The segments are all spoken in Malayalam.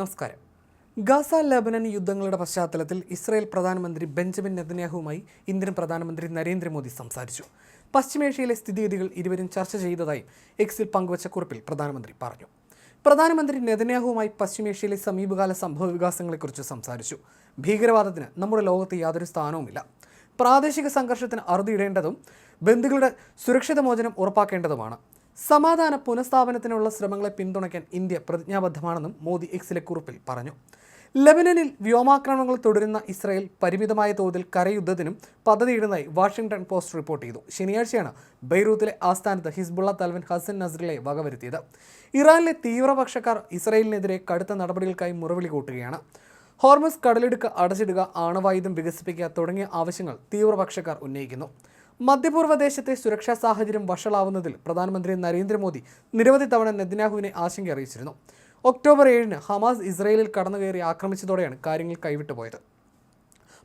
നമസ്കാരം. ഗാസ ലബനൻ യുദ്ധങ്ങളുടെ പശ്ചാത്തലത്തിൽ ഇസ്രായേൽ പ്രധാനമന്ത്രി ബെഞ്ചമിൻ നെതന്യാഹുവുമായി ഇന്ത്യൻ പ്രധാനമന്ത്രി നരേന്ദ്രമോദി സംസാരിച്ചു. പശ്ചിമേഷ്യയിലെ സ്ഥിതിഗതികൾ ഇരുവരും ചർച്ച ചെയ്തതായും എക്സിൽ പങ്കുവച്ച കുറിപ്പിൽ പ്രധാനമന്ത്രി പറഞ്ഞു. പ്രധാനമന്ത്രി നെതന്യാഹുവുമായി പശ്ചിമേഷ്യയിലെ സമീപകാല സംഭവ വികാസങ്ങളെക്കുറിച്ച് സംസാരിച്ചു. ഭീകരവാദത്തിന് നമ്മുടെ ലോകത്ത് യാതൊരു സ്ഥാനവുമില്ല. പ്രാദേശിക സംഘർഷത്തിന് അറുതിയിടേണ്ടതും ബന്ധുക്കളുടെ സുരക്ഷിത മോചനം ഉറപ്പാക്കേണ്ടതുമാണ്. സമാധാന പുനഃസ്ഥാപനത്തിനുള്ള ശ്രമങ്ങളെ പിന്തുണയ്ക്കാൻ ഇന്ത്യ പ്രതിജ്ഞാബദ്ധമാണെന്നും മോദി എക്സിലെ കുറിപ്പിൽ പറഞ്ഞു. ലെബനനിൽ വ്യോമാക്രമണങ്ങൾ തുടരുന്ന ഇസ്രായേൽ പരിമിതമായ തോതിൽ കരയുദ്ധത്തിനും പദ്ധതിയിടുന്നതായി വാഷിംഗ്ടൺ പോസ്റ്റ് റിപ്പോർട്ട് ചെയ്തു. ശനിയാഴ്ചയാണ് ബെയ്റൂത്തിലെ ആസ്ഥാനത്ത് ഹിസ്ബുള്ള തലവൻ ഹസൻ നസ്രിലെ വകവരുത്തിയത്. ഇറാനിലെ തീവ്രപക്ഷക്കാർ ഇസ്രായേലിനെതിരെ കടുത്ത നടപടികൾക്കായി മുറവിളി കൂട്ടുകയാണ്. ഹോർമസ് കടലിടുക്ക് അടച്ചിടുക ആണവായുധം വികസിപ്പിക്കുക തുടങ്ങിയ ആവശ്യങ്ങൾ തീവ്രപക്ഷക്കാർ ഉന്നയിക്കുന്നു. മധ്യപൂർവ ദേശത്തെ സുരക്ഷാ സാഹചര്യം വഷളാവുന്നതിൽ പ്രധാനമന്ത്രി നരേന്ദ്രമോദി നിരവധി തവണ നെതന്യാഹുവിനെ ആശങ്ക അറിയിച്ചിരുന്നു. ഒക്ടോബർ ഏഴിന് ഹമാസ് ഇസ്രയേലിൽ കടന്നുകയറി ആക്രമിച്ചതോടെയാണ് കാര്യങ്ങൾ കൈവിട്ടു പോയത്.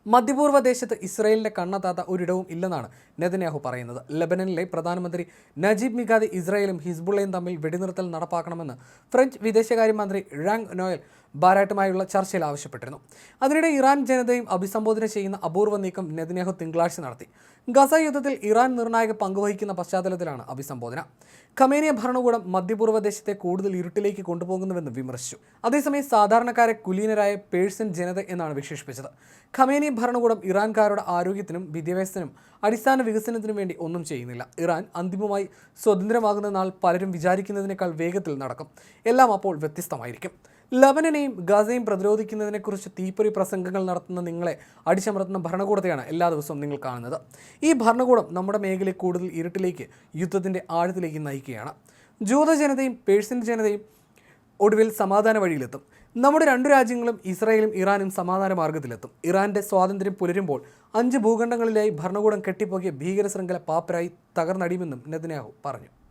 മധ്യപൂർവ ദേശത്ത് ഇസ്രയേലിന്റെ കണ്ണെത്താത്ത ഒരിടവും ഇല്ലെന്നാണ് നെതന്യാഹു പറയുന്നത്. ലബനനിലെ പ്രധാനമന്ത്രി നജീബ് മിഗാദി ഇസ്രയേലും ഹിസ്ബുള്ളയും തമ്മിൽ വെടിനിർത്തൽ നടപ്പാക്കണമെന്ന് ഫ്രഞ്ച് വിദേശകാര്യമന്ത്രി റാങ് നോയൽ ബാരാട്ടുമായുള്ള ചർച്ചയിൽ ആവശ്യപ്പെട്ടിരുന്നു. അതിനിടെ ഇറാൻ ജനതയും അഭിസംബോധന ചെയ്യുന്ന അപൂർവ നീക്കം നെതന്യാഹു തിങ്കളാഴ്ച നടത്തി. ഗസ യുദ്ധത്തിൽ ഇറാൻ നിർണായക പങ്കുവഹിക്കുന്ന പശ്ചാത്തലത്തിലാണ് അഭിസംബോധന. ഖമേനിയ ഭരണകൂടം മധ്യപൂർവ ദേശത്തെ കൂടുതൽ ഇരുട്ടിലേക്ക് കൊണ്ടുപോകുന്നുവെന്ന് വിമർശിച്ചു. അതേസമയം സാധാരണക്കാരെ കുലീനരായ പേഴ്സൺ ജനത എന്നാണ് വിശേഷിപ്പിച്ചത്. ഖമേനി ഭരണകൂടം ഇറാൻകാരുടെ ആരോഗ്യത്തിനും വിദ്യാഭ്യാസത്തിനും അടിസ്ഥാന വികസനത്തിനും വേണ്ടി ഒന്നും ചെയ്യുന്നില്ല. ഇറാൻ അന്തിമമായി സ്വതന്ത്രമാകുന്ന നാൾ പലരും വിചാരിക്കുന്നതിനേക്കാൾ വേഗത്തിൽ നടക്കും. എല്ലാം അപ്പോൾ വ്യത്യസ്തമായിരിക്കും. ലബനനെയും ഗാസയും പ്രതിരോധിക്കുന്നതിനെക്കുറിച്ച് തീപ്പൊരി പ്രസംഗങ്ങൾ നടത്തുന്ന നിങ്ങളെ അടിച്ചമർത്തുന്ന ഭരണകൂടത്തെയാണ് എല്ലാ ദിവസവും നിങ്ങൾ കാണുന്നത്. ഈ ഭരണകൂടം നമ്മുടെ മേഖലയെ കൂടുതൽ ഇരുട്ടിലേക്ക് യുദ്ധത്തിന്റെ ആഴത്തിലേക്ക് നയിക്കുകയാണ്. ജൂത ജനതയും പേഴ്സ്യൻ ജനതയും ഒടുവിൽ സമാധാന വഴിയിലെത്തും. നമ്മുടെ രണ്ടു രാജ്യങ്ങളും ഇസ്രായേലും ഇറാനും സമാധാന മാർഗത്തിലെത്തും ഇറാന്റെ സ്വാതന്ത്ര്യം പുലരുമ്പോൾ അഞ്ച് ഭൂഖണ്ഡങ്ങളിലായി ഭരണകൂടം കെട്ടിപ്പോക്കിയ ഭീകര ശൃംഖല പാപ്പരായി തകർന്നടിയുമെന്നും നെതന്യാഹു പറഞ്ഞു.